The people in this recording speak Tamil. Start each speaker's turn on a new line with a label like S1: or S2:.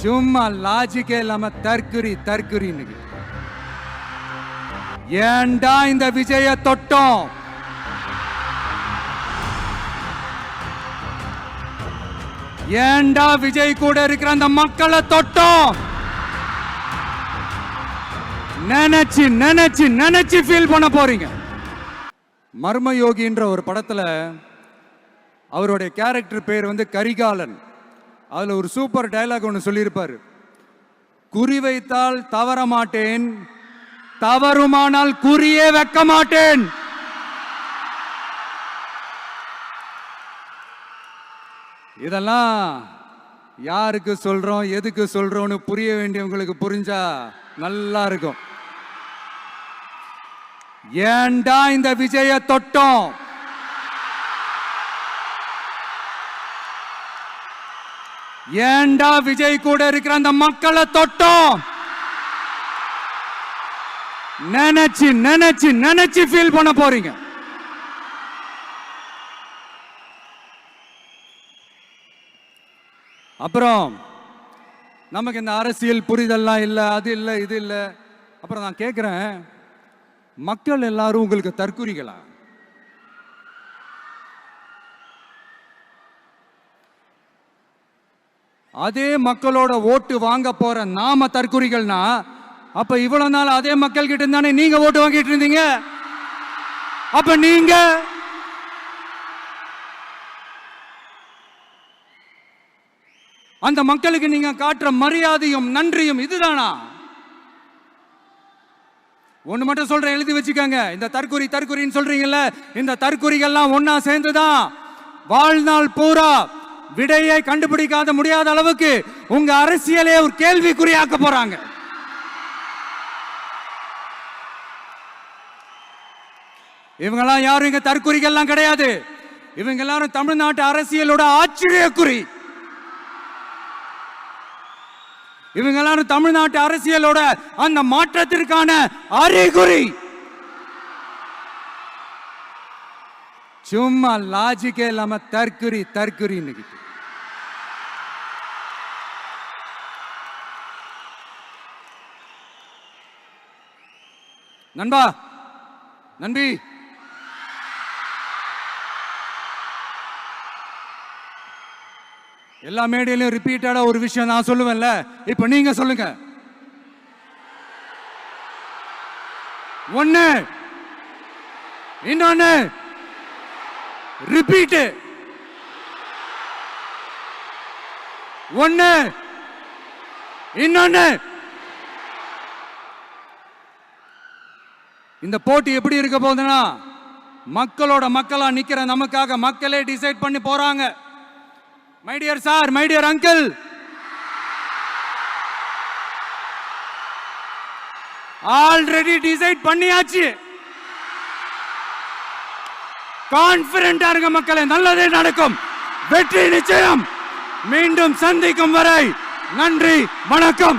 S1: சும்மா லாஜிக்கே இல்லாம தற்குறி தற்குறின்னு ஏன்டா இந்த விஜய தொட்டோம்? ஏன்டா விஜய் கூட இருக்கிற அந்த மக்களை தொட்டோம்? நினைச்சு நினைச்சு நினைச்சு ஃபீல் பண்ண போறீங்க. மர்மயோகின்ற ஒரு படத்துல அவருடைய கேரக்டர் பேர் வந்து கரிகாலன். அதில் ஒரு சூப்பர் டைலாக் ஒன்று சொல்லியிருப்பார். குறி வைத்தால் தவற மாட்டேன் தவறுமானால் குறியே வைக்க மாட்டேன் இதெல்லாம் யாருக்கு சொல்றோம் எதுக்கு சொல்றோம்னு புரிய வேண்டியவங்களுக்கு புரிஞ்சா நல்லா இருக்கும். ஏன்டா இந்த விஜய தொட்டோம்? ஏன்டா விஜய் கூட இருக்கிற அந்த மக்களை தொட்டோம்? நினைச்சு நினைச்சு நினைச்சு ஃபீல் பண்ண போறீங்க. அப்புறம் நமக்கு இந்த அரசியல் புரிதல்லாம் இல்லை அது இல்லை இது இல்லை. அப்புறம் நான் கேட்குறேன் மக்கள் எல்லாரும் உங்களுக்கு தற்குறிகளா? அதே மக்களோட ஓட்டு வாங்க போற நாம தற்குறிகள்னா அப்ப இவ்வளவு நாள் அதே மக்கள் கிட்ட தானே நீங்க ஓட்டு வாங்கிட்டு இருந்தீங்க? அப்ப நீங்க? அந்த மக்களுக்கு நீங்க காட்டுற மரியாதையும் நன்றியும் இதுதானா? ஒண்ணு மட்டும் சொல்றேன் எழுதி வச்சுக்கோங்க. இந்த தற்குறி தற்குறின்னு சொல்றீங்கல்ல இந்த தற்குறிகள்லாம் ஒன்னா சேர்ந்துதான் வாழ்நாள் பூரா விடையை கண்டுபிடிக்காத முடியாத அளவுக்கு உங்க அரசியலே ஒரு கேள்விக்குறியாக்க போறாங்க. இவங்கெல்லாம் யாரும் இங்க தற்குறிகள்லாம் கிடையாது. இவங்க எல்லாரும் தமிழ்நாட்டு அரசியலோட ஆச்சரியக்குறி. இவங்க எல்லாரும் தமிழ்நாட்டு அரசியலோட அந்த மாற்றத்திற்கான அறிகுறி. சும்மா லாஜிக்கே இல்லாம தற்குறி தற்குறின்னு நண்பா நன்றி எல்லா மேடையிலும் ரிப்பீட்டடா ஒரு விஷயம் நான் சொல்லுவேன்ல. இப்ப நீங்க சொல்லுங்க. ஒன்னு இன்னொன்னு. ரிப்பீட் ஒன்று இன்னொன்னு. இந்த போட்டி எப்படி இருக்க போகுதுன்னா மக்களோட மக்களா நிக்கிற நமக்காக மக்களே டிசைட் பண்ணி போறாங்க. My dear sir my dear uncle already decide பண்ணியாச்சு. கான்பிடண்டா இருங்க மக்களை நல்லதே நடக்கும். வெற்றி நிச்சயம். மீண்டும் சந்திக்கும் வரை நன்றி வணக்கம்.